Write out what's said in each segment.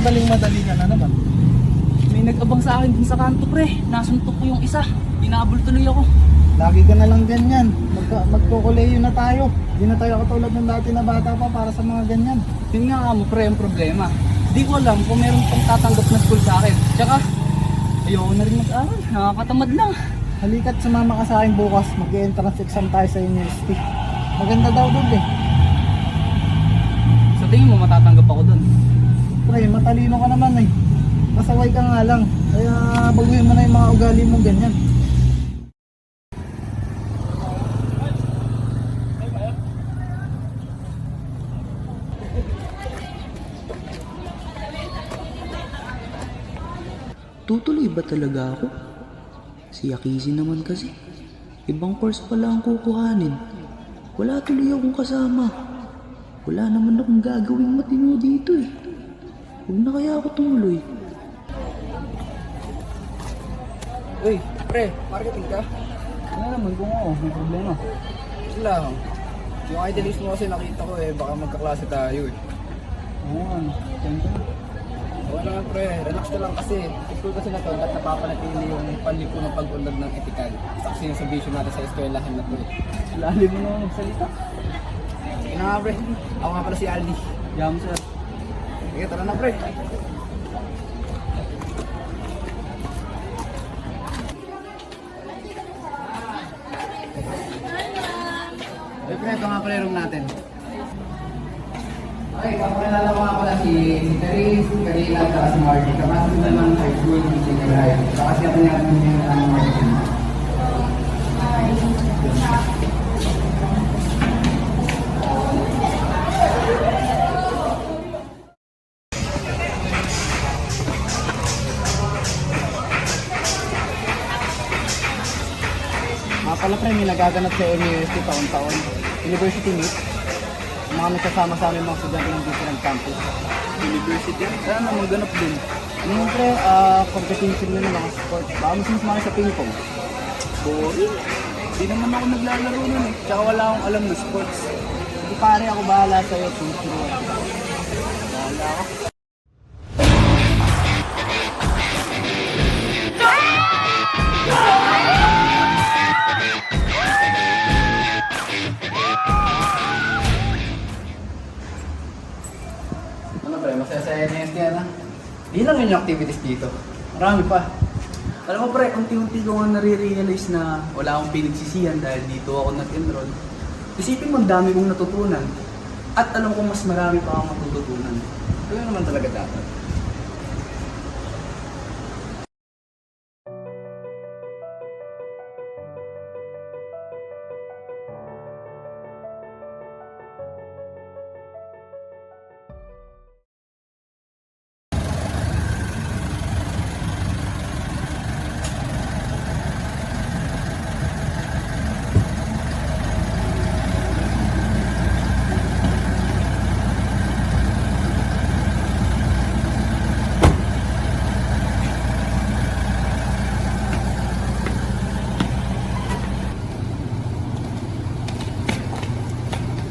nagmamadali ka na naman. May nag-abang sa akin dun sa kanto pre. Nasuntok ko yung isa. Inabol tuloy ako. Lagi ka na lang ganyan. Magka, magkukuleyo na tayo. Hindi na tayo katulad ng dati na bata pa para sa mga ganyan. Yun nga nga mo pre ang problema. Di ko alam kung meron pang tatanggap na school sa akin. Tsaka, ayoko na rin mag-aral. Nakakatamad lang. Halika't sumama ka sa akin bukas. Mag-entrance exam tayo sa university. Maganda daw doon eh. Sa tingin mo matatanggap ako dun. Pre, matalino ka naman eh. Pasaway ka nga lang. Kaya baguhin mo na yung mga ugali mo ganyan. Tutuloy ba talaga ako? Si Akizi naman kasi. Ibang course pala ang kukuhanin. Wala tuloy akong kasama. Wala naman akong gagawing matino dito eh. Huwag na kaya ako tumuloy. Uy, pre, marketing ka? Ano naman kung oo, may problema. Sila, yung idealist mo kasi nakita ko eh, baka magkaklase tayo eh. Oo, ano, siyempre. Wala nga pre, relax ka lang kasi. School kasi na to, at napapanatili yung panlipo ng pag-unlad ng etikal. Isa kasi yung sa vision natin sa eskwelahan na to eh. Lalim mo naman magsalita. Sige na nga pre, ako nga pala si Aldi. Jam sir. Sige, tara na pre. Ay pre, ito nga yung room natin. Okay, kapakilala ko nga pala si si Karina, at si Marty. Kamasok na lang high school Mga pala pre, may nagaganap sa university taon-taon. University Meet. Mga nagsasama sa amin mga estudyante ng different campus. University. Sana maganap din. Yung pre, ah, competition nyo ng mga sports. Baka mas mas mga sa ping pong. Boring. Di naman ako naglalaro nun eh. Tsaka wala akong alam na sports. Hindi pare ako bahala sa'yo. Tuturuan. Bahala ako. Ano pre, masaya sa NSD na. Di lang yun yung activities dito. Marami pa. Alam mo pre, unti-unti ko nga nare-realize na wala akong pinagsisihan dahil dito ako nag-enroll. Isipin mo ang dami kong natutunan. At alam ko mas marami pa akong matututunan. Kaya naman talaga dapat.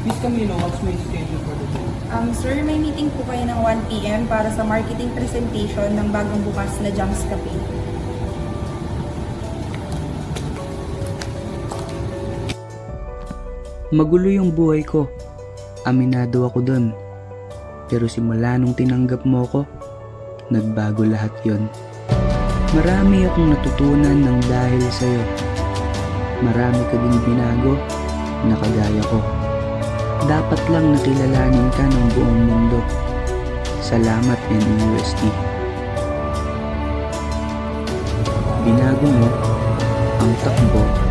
Miss Camilo, what's my schedule for the day? Um, sir, may meeting po kayo ng 1pm para sa marketing presentation ng bagong bukas na Jams Cafe. Magulo yung buhay ko. Aminado ako dun. Pero simula nung tinanggap mo ko, nagbago lahat yon. Marami akong natutunan ng dahil sa'yo. Marami ka din binago na kagaya ko. Dapat lang nakilalanin ka ng buong mundo. Salamat NUST. Binago mo ang takbo.